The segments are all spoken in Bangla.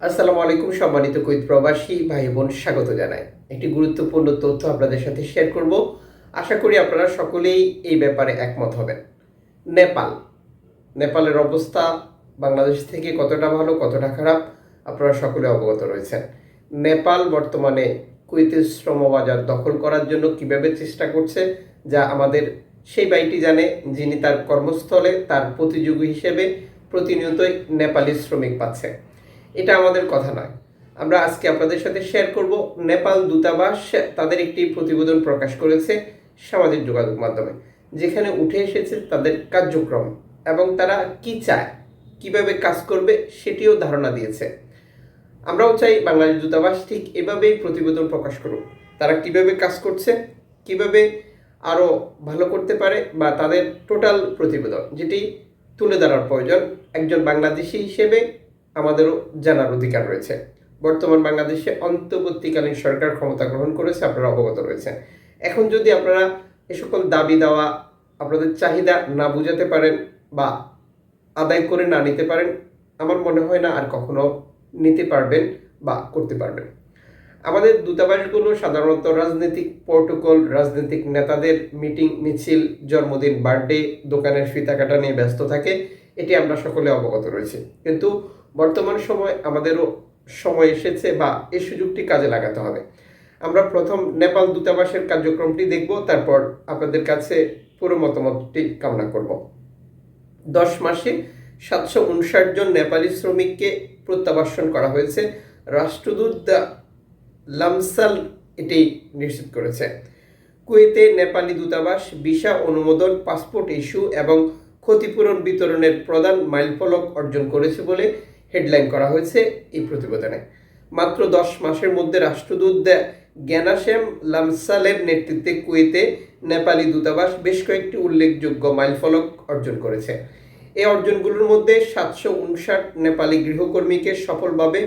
আসসালামু আলাইকুম, সম্মানিত কুইত প্রবাসী ভাই বোন স্বাগত জানাই। একটি গুরুত্বপূর্ণ তথ্য আপনাদের সাথে শেয়ার করব। আশা করি আপনারা সকলেই এই ব্যাপারে একমত হবেন। নেপাল। নেপালের অবস্থা বাংলাদেশ থেকে কতটা ভালো, কতটা খারাপ, আপনারা সকলে অবগত রয়েছেন। নেপাল বর্তমানে কুইতের শ্রমবাজার দখল করার জন্য কীভাবে চেষ্টা করছে, যা আমাদের সেই বাইটি জানে, যিনি তার কর্মস্থলে তার প্রতিযোগী হিসেবে প্রতিনিয়তই নেপালি শ্রমিক পাচ্ছে। এটা আমাদের কথা নয়। আমরা আজকে আপনাদের সাথে শেয়ার করব নেপাল দূতাবাস তাদের একটি প্রতিবেদন প্রকাশ করেছে সামাজিক যোগাযোগ মাধ্যমে, যেখানে উঠে এসেছে তাদের কার্যক্রম এবং তারা কি চায়, কীভাবে কাজ করবে সেটিও ধারণা দিয়েছে। আমরাও চাই বাংলাদেশ দূতাবাস ঠিক এভাবেই প্রতিবেদন প্রকাশ করুক। তারা কীভাবে কাজ করছে, কীভাবে আরও ভালো করতে পারে বা তাদের টোটাল প্রতিবেদন, যেটি তুলে ধরার প্রয়োজন একজন বাংলাদেশি হিসেবে আমাদেরও জানার অধিকার রয়েছে। বর্তমান বাংলাদেশে অন্তর্বর্তীকালীন সরকার ক্ষমতা গ্রহণ করেছে, আপনারা অবগত রয়েছেন। এখন যদি আপনারা এ সকল দাবি দেওয়া আপনাদের চাহিদা না বুঝাতে পারেন বা আদায় করে না নিতে পারেন, আমার মনে হয় না আর কখনো নিতে পারবেন বা করতে পারবেন। আমাদের দূতাবাসগুলো সাধারণত রাজনৈতিক প্রোটোকল, রাজনৈতিক নেতাদের মিটিং, মিছিল, জন্মদিন, বার্থডে, দোকানের ফিতা কাটা নিয়ে ব্যস্ত থাকে, এটি আমরা সকলে অবগত রয়েছি। কিন্তু বর্তমান সময় আমাদেরও সময় এসেছে বা এই সুযোগটি কাজে লাগাতে হবে। আমরা প্রথম নেপাল দূতাবাসের কার্যক্রমটি দেখব, তারপর আপনাদের কাছে পুরো মতামতটি কামনা করব। দশ মাসে সাতশো উনষাট জন নেপালি শ্রমিককে প্রত্যাবাসন করা হয়েছে। রাষ্ট্রদূত লামসাল এটি নিশ্চিত করেছে। কুয়েতে নেপালি দূতাবাস ভিসা অনুমোদন, পাসপোর্ট ইস্যু এবং ক্ষতিপূরণ বিতরণের প্রধান মাইলফলক অর্জন করেছে বলে হেডলাইন করা হয়েছে এই প্রতিবেদনে। মাত্র দশ মাসের মধ্যে রাষ্ট্রদূত জ্ঞানাসেম লামসালের নেতৃত্বে কুয়েতে নেপালি দূতাবাস বেশ কয়েকটি উল্লেখযোগ্য মাইলফলক অর্জন করেছে। এই অর্জনগুলোর মধ্যে সাতশো উনষাট নেপালি গৃহকর্মীকে সফলভাবে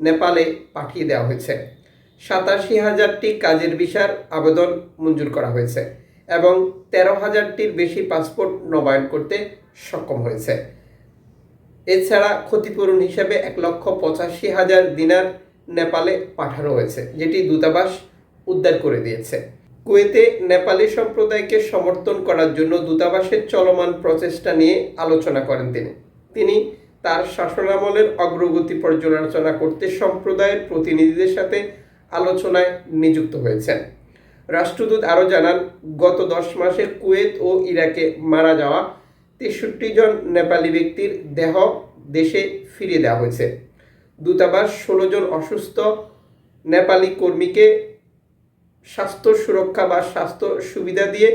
নেপালে পাঠিয়ে দেওয়া হয়েছে। সাতাশি হাজারটি কাজের ভিসার আবেদন মঞ্জুর করা হয়েছে এবং তেরো হাজারটির বেশি পাসপোর্ট নবায়ন করতে সক্ষম হয়েছে। এছাড়া ক্ষতিপূরণ হিসেবে এক লক্ষ পঁচাশি হাজার দিনার নেপালে পাঠানো হয়েছে, যেটি দূতাবাস উদ্ধার করে দিয়েছে। কুয়েতে নেপালি সম্প্রদায়কে সমর্থন করার জন্য দূতাবাসের চলমান প্রচেষ্টা নিয়ে আলোচনা করেন তিনি। তিনি তার শাসনামলের অগ্রগতি পর্যালোচনা করতে সম্প্রদায়ের প্রতিনিধিদের সাথে আলোচনায় নিযুক্ত হয়েছেন। রাষ্ট্রদূত আরও জানান, গত দশ মাসে কুয়েত ও ইরাকে মারা যাওয়া তেষট্টি জন নেপালি ব্যক্তির দেহ দেশে ফিরিয়ে দেওয়া হয়েছে। দূতাবাস ষোলো জন অসুস্থ নেপালি কর্মীকে স্বাস্থ্য সুরক্ষা বা স্বাস্থ্য সুবিধা দিয়ে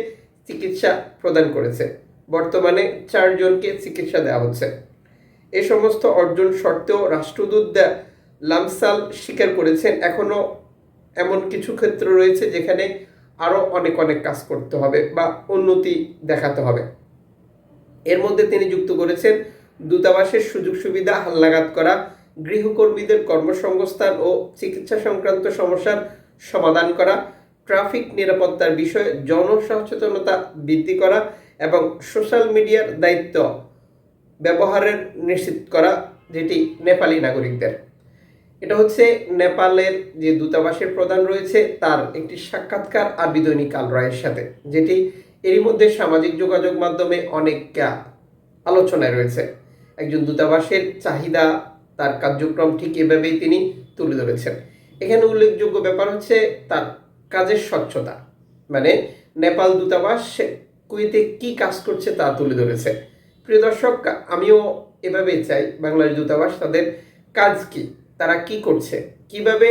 চিকিৎসা প্রদান করেছে। বর্তমানে চারজনকে চিকিৎসা দেওয়া হচ্ছে। এ সমস্ত অর্জন সত্ত্বেও রাষ্ট্রদূত লামসাল স্বীকার করেছেন এখনও এমন কিছু ক্ষেত্র রয়েছে যেখানে আরও অনেক অনেক কাজ করতে হবে বা উন্নতি দেখাতে হবে। এর মধ্যে তিনি যুক্ত করেছেন দূতাবাসের সুযোগ সুবিধা হালনাগাদ করা, গৃহকর্মীদের কর্মসংস্থান ও চিকিৎসা সংক্রান্ত সমস্যার সমাধান করা, ট্রাফিক নিরাপত্তার বিষয়ে জনসচেতনতা বৃদ্ধি করা এবং সোশ্যাল মিডিয়ার দায়িত্ব ব্যবহারের নিশ্চিত করা, যেটি নেপালি নাগরিকদের। এটা হচ্ছে নেপালের যে দূতাবাসের প্রধান রয়েছে, তার একটি সাক্ষাৎকার আরবি দৈনিক আল রায়ের সাথে, যেটি এরই মধ্যে সামাজিক যোগাযোগ মাধ্যমে অনেক আলোচনায় রয়েছে। একজন দূতাবাসের চাহিদা, তার কার্যক্রম ঠিক এভাবেই তিনি তুলে ধরেছেন। এখানে উল্লেখযোগ্য ব্যাপার হচ্ছে, তার কাজের স্বচ্ছতা। মানে নেপাল দূতাবাস কুয়েতে কি কাজ করছে তা তুলে ধরেছে। প্রিয় দর্শক, আমিও এভাবে চাই বাংলাদেশ দূতাবাস তাদের কাজ কি, তারা কি করছে, কীভাবে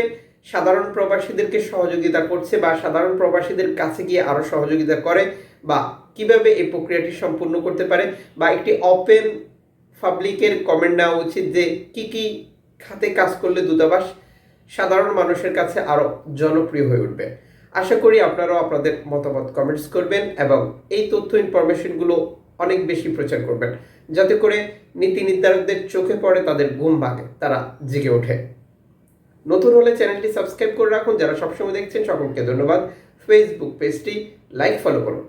সাধারণ প্রবাসীদেরকে সহযোগিতা করছে বা সাধারণ প্রবাসীদের কাছে গিয়ে আরও সহযোগিতা করে বা কীভাবে এই প্রক্রিয়াটি সম্পূর্ণ করতে পারে বা একটি ওপেন পাবলিকের কমেন্ট নেওয়া উচিত যে কি কি খাতে কাজ করলে দূতাবাস সাধারণ মানুষের কাছে আরও জনপ্রিয় হয়ে উঠবে। আশা করি আপনারাও আপনাদের মতামত কমেন্টস করবেন এবং এই তথ্য ইনফরমেশনগুলো অনেক বেশি প্রচার করবেন। যাতে করে নীতি নির্ধারকদের চোখে পড়ে তাদের ঘুম ভাগে তারা জেগে ওঠে। নতুন হলে চ্যানেলটি সাবস্ক্রাইব করে রাখুন। যারা সবসময় দেখছেন, সকলকে ধন্যবাদ। ফেসবুক পেজটি লাইক ফলো করুন।